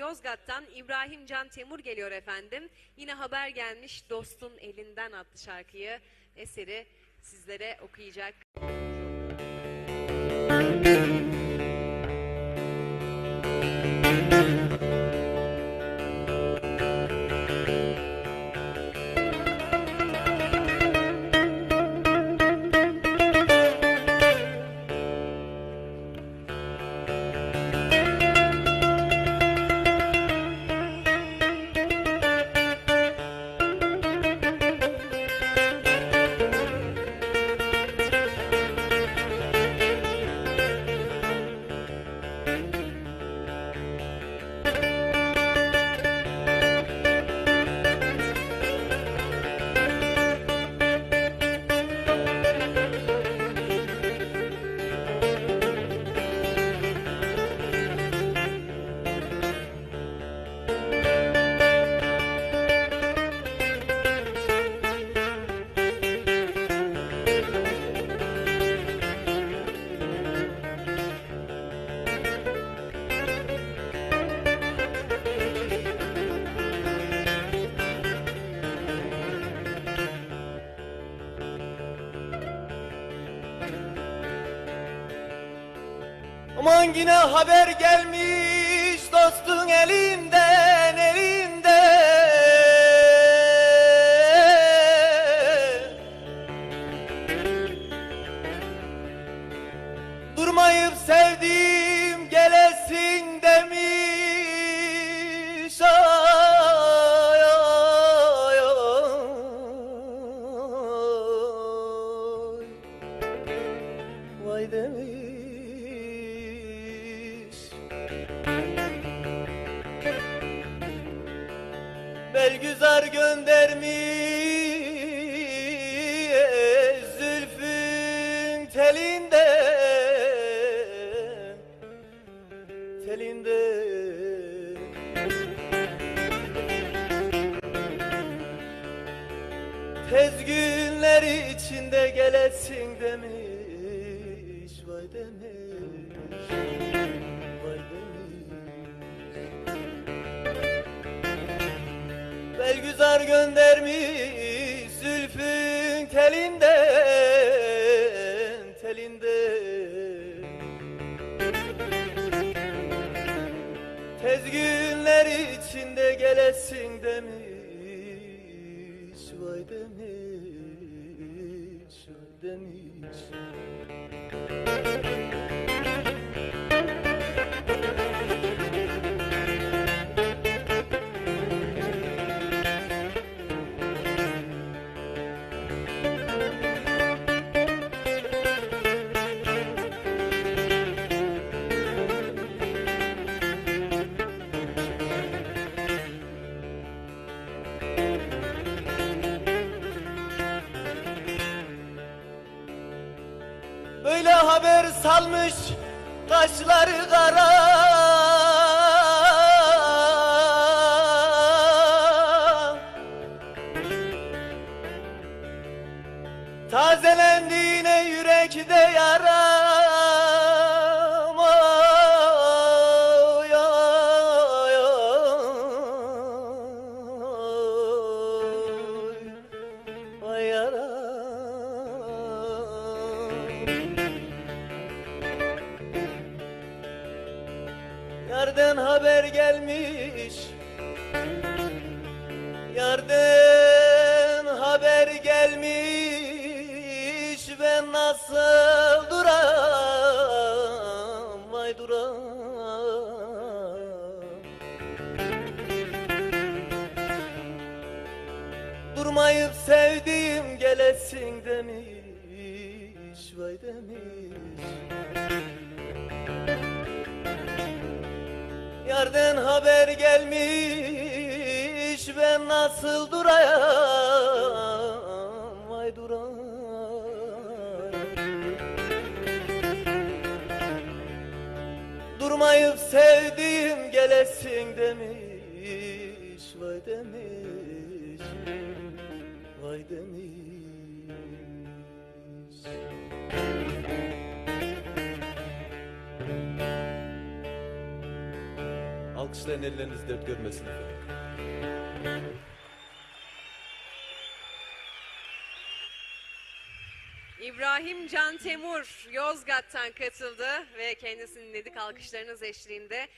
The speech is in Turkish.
Yozgat'tan İbrahim Can Temur geliyor efendim. Yine haber gelmiş Dostun Elinden adlı şarkıyı eseri sizlere okuyacak. Aman yine haber gelmiş dostun elinden elinden. Durmayıp sevdiğim Belgüzar göndermiş Zülfün telinde. Telinde. Tez günler içinde gelesin demiş göndermiş Zülfün telinden Telinden. Tez günler içinde gelesin demiş Vay demiş Vay demiş Böyle haber salmış kaşları kara. Tazelendiğine yürekte yaram Yerden haber gelmiş. Yerden haber gelmiş. Ben nasıl duram? Vay duram. Durmayıp sevdiğim gelesin demiş. Vay demiş haber gelmiş Ben nasıl durayım? Vay durayım. Durmayıp sevdiğim gelesin demiş Vay demiş Vay demiş Alkışlayın elleriniz dert görmesin. İbrahim Can Temur Yozgat'tan katıldı ve kendisini dinledik alkışlarınız eşliğinde.